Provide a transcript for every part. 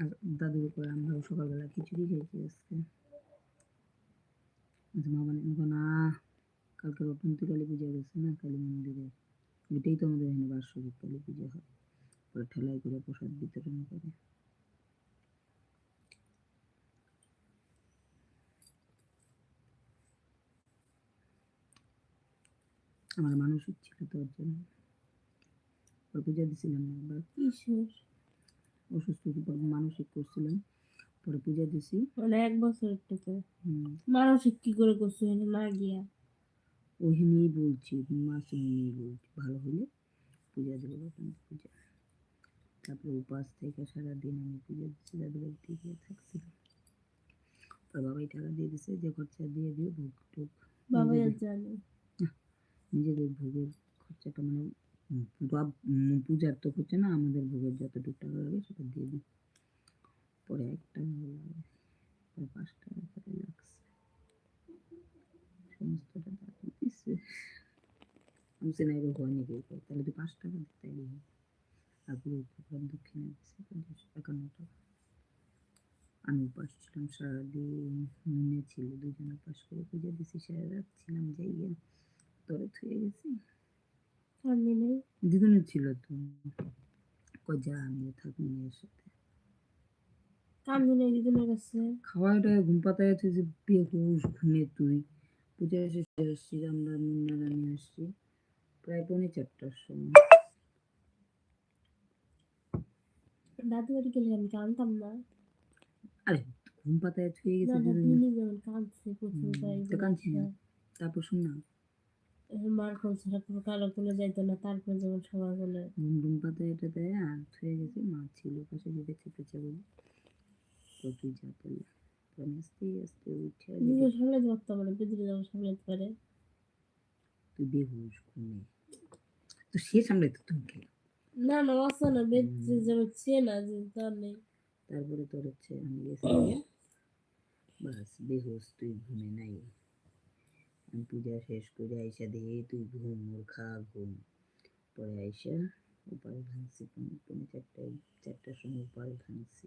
আর দাদুর করে আমরাও সকালবেলা খিচুড়ি খেয়েছি আজকে। আজ মা বানিয়ে না, কালকে রটন্তি কালী পূজা গেছে না, কালী মন্দিরে। এটাই তো আমাদের এখানে বার্ষিক কালী পূজা হয়। পরে ঠেলাই করে প্রসাদ বিতরণ করে। আমার মানসিক ছিল তোর জন্য। পূজা দিছিলাম একবার। কিশোর অসুস্থ মানসিক করছিলাম। পরে পূজা দিছি। মানে এক বছর থেকে। মানসিক কি করে করছ? না গিয়া। ওইখানেই বলছি মাস নিয়েই বলছি। ভালো হলে পূজা দেবো তখন পূজা। তারপরে উপাস থেকে সারাদিন আমি পূজা দিচ্ছি দাদুর বাড়িতে গিয়ে থাকছিলাম তার বাবাই টাকা দিয়ে দিছে যে খরচা দিয়ে দিও ভোগ টোক। বাবা নিজেদের- জানে নিজেদের ভোগের খরচাটা মানে উম, পূজার তো হচ্ছে না আমাদের ভোগের যতটুকু টাকা লাগে সেটা দিয়ে দিই। পরে এক টাকা লাগে পরে পাঁচ টাকা করে লাগছে সমস্তটা দাদু দিচ্ছে আমি সে না এবার হয়নি কেউ করে তাহলে তুই পাঁচ টাকা দিতে পারবি আর পুরো প্রোগ্রাম দক্ষিণে দিচ্ছে একান্ন টাকা। আমি উপাস ছিলাম সারাদিন মনে ছিল দুজন উপাস করে পুজো দিছি সারা রাত ছিলাম যাই গিয়ে তোরে থুয়ে গেছি। দুজনের ছিল তো। আমি থাকি মেয়ের সাথে। নেই দিদিনের কাছে। খাওয়াটা ঘুম পাতায় আছে যে বেহুশ ঘুমে তুই। পূজা আসছি আমরা মুন্না রানি আসছি। প্রায় পৌনে চারটার সময়। দাদু বাড়ি গেলে আমি কানতাম না। আরে ঘুম পাতায় না গেছে কাঁদছে না। তারপর শোন না মার কালো তুলে যাইতো না তারপর যেমন সবাই বলে। এটা দেয় আর গেছে মা ছিল পাশে তো তুই যা আস্তে আস্তে উঠে নিজে সামলাতে পারতাম না যাব সামলাতে পারে। তুই বেহুশ তো সে সামলাইতো তুমি খেয়ে না না না বেদ যেমন সে না যে তার নেই। তারপরে তোর হচ্ছে আমি গেছি বাস বেহুশ তুই ঘুমে নাই। আমি পূজা শেষ করে আইসা দিয়ে তুই ঘুম ওর খা ঘুম। পরে আইসা উপায় ভাঙছি পৌনে- চারটায় চারটার সময় উপায় ভাঙছি।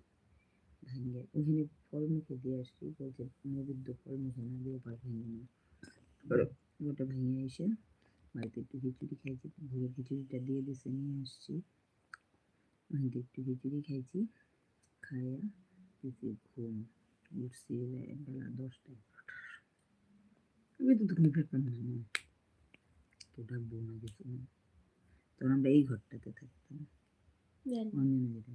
ভাঙে ওখানে ফল মুখে দিয়ে আসছি বলছে নবীদ্য ফল মুখে না দিয়ে উপায় ভেঙে না। ওটা ভেঙে এসে বাড়িতে একটু খিচুড়ি খাইছি ভোগের খিচুড়িটা দিয়ে দিছে নিয়ে আসছি। ওখানে একটু খিচুড়ি খাইছি খাইয়া দিছি ঘুম। উঠছি বেলা দশটায়। আমি তো তখন উঠে পারলাম না তো ডাকবো না কিছু না তখন আমরা এই ঘরটাতে থাকতাম। অঞ্জনা যেটা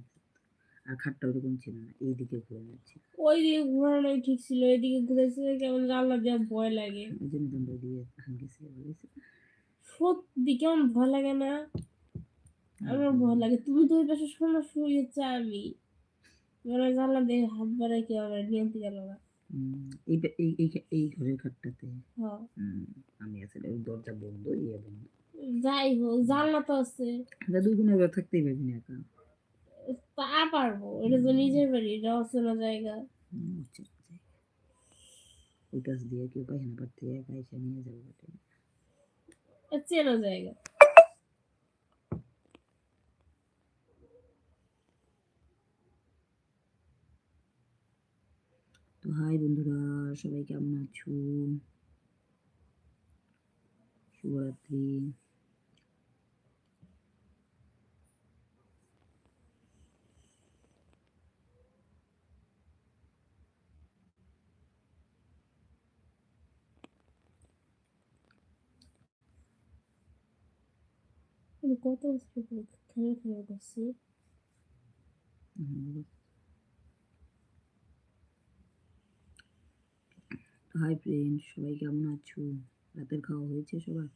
আর খাটটা ওরকম ছিল না এইদিকে ঘুরে যাচ্ছি ওই দিকে ঘোরানোই ঠিক ছিল এদিকে ঘুরেছে কেমন জানলা দেওয়া ভয় লাগে। ওই জন্য বলেছি সত্যি কেমন ভয় লাগে না? আমার ভয় লাগে। তুমি তো ওই পাশে শোনা শুয়েছে আমি। মানে জানলা দিয়ে হাত বাড়াই কি আমার নিয়ন্ত্রণ গেল না। এই এই এই- এই ঘরের খাটটাতে আমি আসলে ওই দরজা বন্ধ ইয়ে বন্ধ। যাই হোক জানলা তো আছে দাদু কোনো এবার থাকতেই পারবি না একা। তা পারব এটা তো নিজের বাড়ি এটা অচেনা জায়গা। ওই কাজ দিয়ে কেউ পায়খানা পার থেকে একা এসে নিয়ে যাব চেনা জায়গা। হাই বন্ধুরা সবাই কেমন আছো শুভরাত্রি আমি কত বছর পরে খেলা খেলা করছি হাই ফ্রেন্ড সবাই কেমন আছো? রাতের খাওয়া হয়েছে সবার?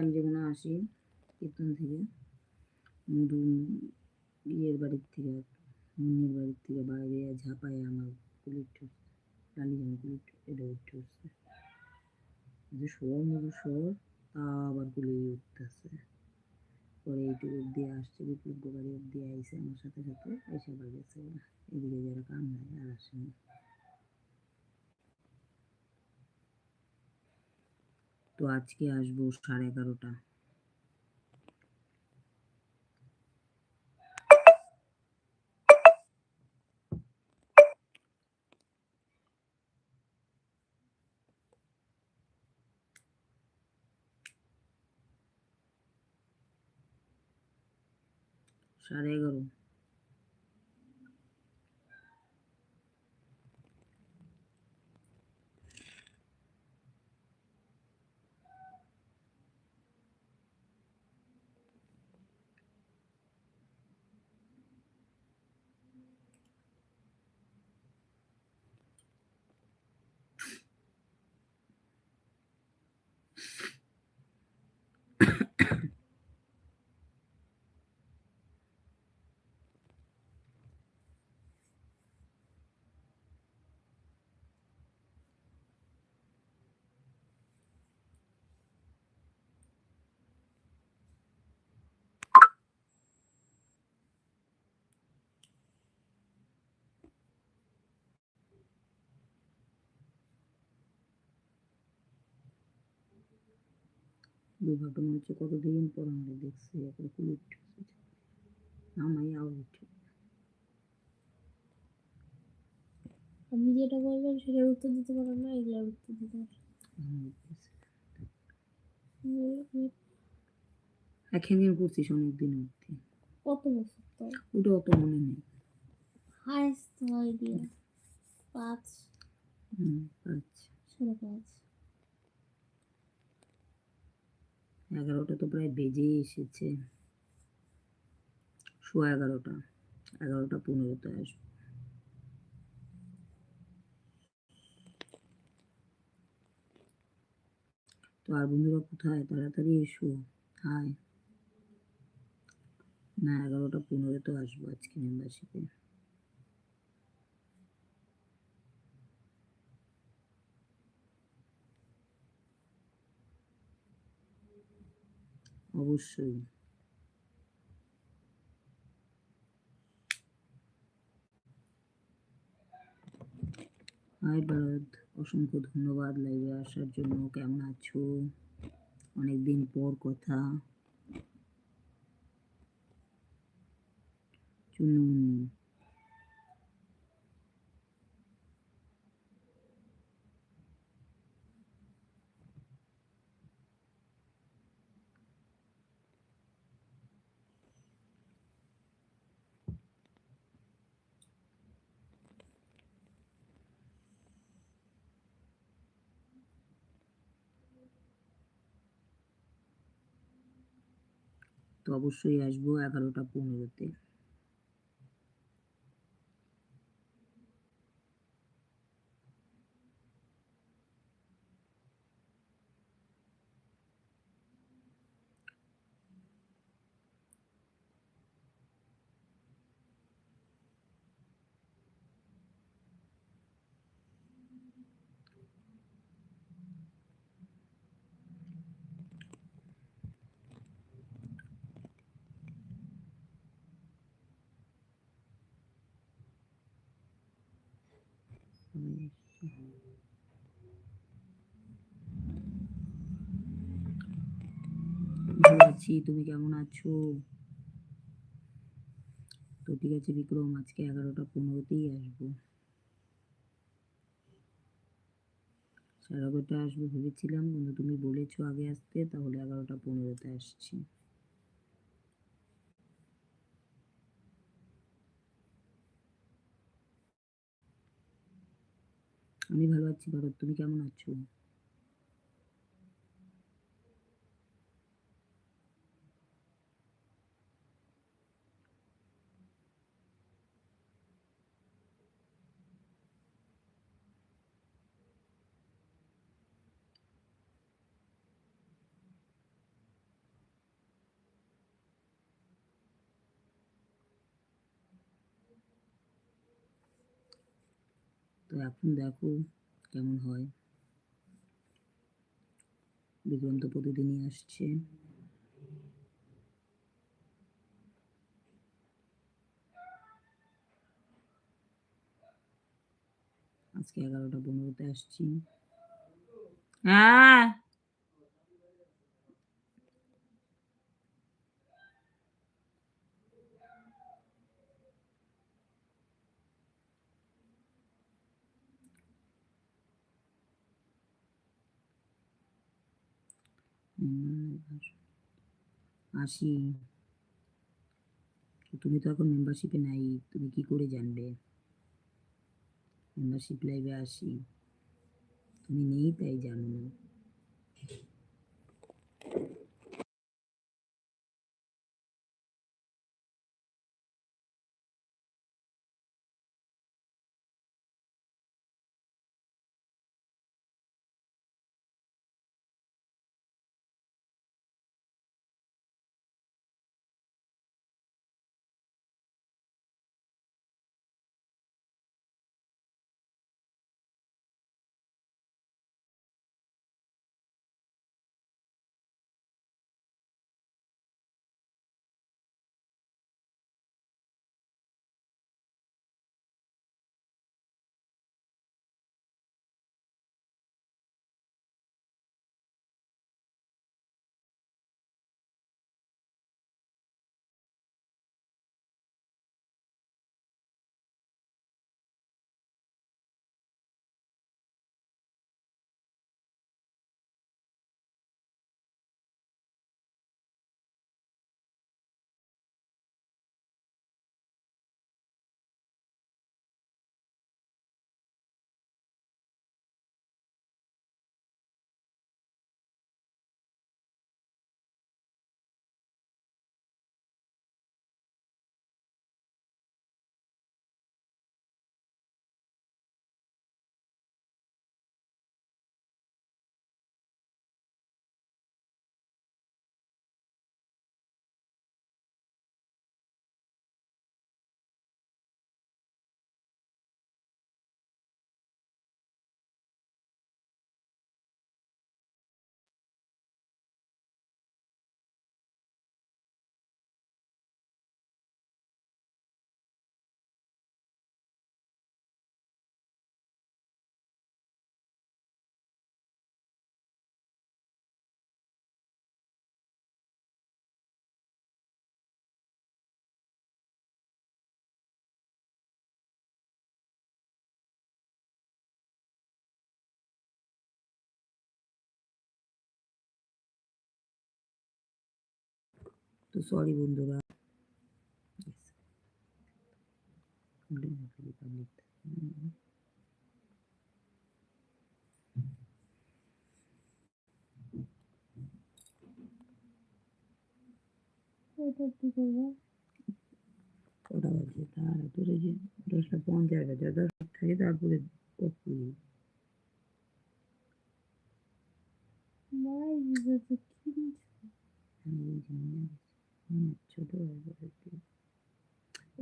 আমি যেমন আসি কীর্তন থেকে, মধু ইয়ের বাড়ির থেকে, মুন্নির বাড়ির থেকে, বাইরে ঝাঁপায় আমার কুলির ঠুসছে লালি যেমন কুলির এটা উঠছে যে শোর মধু শোর তা আবার কুলি উঠতেছে। পরে এইটুকু অব্দি আসছে, বিপ্লব গোবারি অব্দি আইসে আমার সাথে সাথে, এসে আবার গেছে এদিকে যারা কাম নাই, আর আসেনি। তো আজকে আসব সাড়ে এগারোটা। সাড়ে এগারো। দুর্ভাগ্য মনে হচ্ছে কতদিন পর আমরা দেখছি একবার কুলি উঠছে নামাই আবার উঠে। আমি যেটা বললাম সেটার উত্তর দিতে পারো না এগুলোর উত্তর দিতে পারো এখানে করছিস অনেকদিন অব্দি কত বছর তো ওটা অত মনে নেই। হাইস্ট হয় দিয়ে পাঁচ। হুম আচ্ছা সাড়ে পাঁচ। এগারোটা তো প্রায় বেজেই এসেছে। সোয়া এগারোটা এগারোটা পনেরোতে আসব। তো আর বন্ধুরা কোথায়? তাড়াতাড়ি এসো। হাই। না, এগারোটা পনেরোতে আসব আজকে মেম্বারশিপে অবশ্যই। হাই ভারত অসংখ্য ধন্যবাদ লাইভে আসার জন্য। কেমন আছো? অনেকদিন পর কথা। চুনুমুন্নি তো অবশ্যই আসব এগারোটা পনেরোতে। আছি তুমি কেমন আছো? তো ঠিক আছে বিক্রম, আজকে এগারোটা পনেরোতেই আসব। সাড়ে এগারোটা আসব ভেবেছিলাম, কিন্তু তুমি বলেছ আগে আসতে, তাহলে এগারোটা পনেরোতে আসছি। আমি ভালো আছি ভারত তুমি কেমন আছো? এখন দেখো কেমন হয়। বিক্রম তো প্রতিদিনই আসছে। আজকে এগারোটা পনেরোতে আসছি। হ্যাঁ আসি। তুমি তো এখন মেম্বারশিপে নাই, তুমি কি করে জানবে? মেম্বারশিপ লাইভে আসি। তুমি নেই তাই জানো না। তো সরি বন্ধুরা। এটা কি করব? কটা বাজে তারপরে যে দশটা পঞ্চাশ বাজে দশটা থাকে তারপরে কপুরি মাই বুঝেছে কি আমি এই যে নিয়ে গেছি। হুম, ছোট হয়ে গেছে।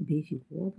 বেশি কত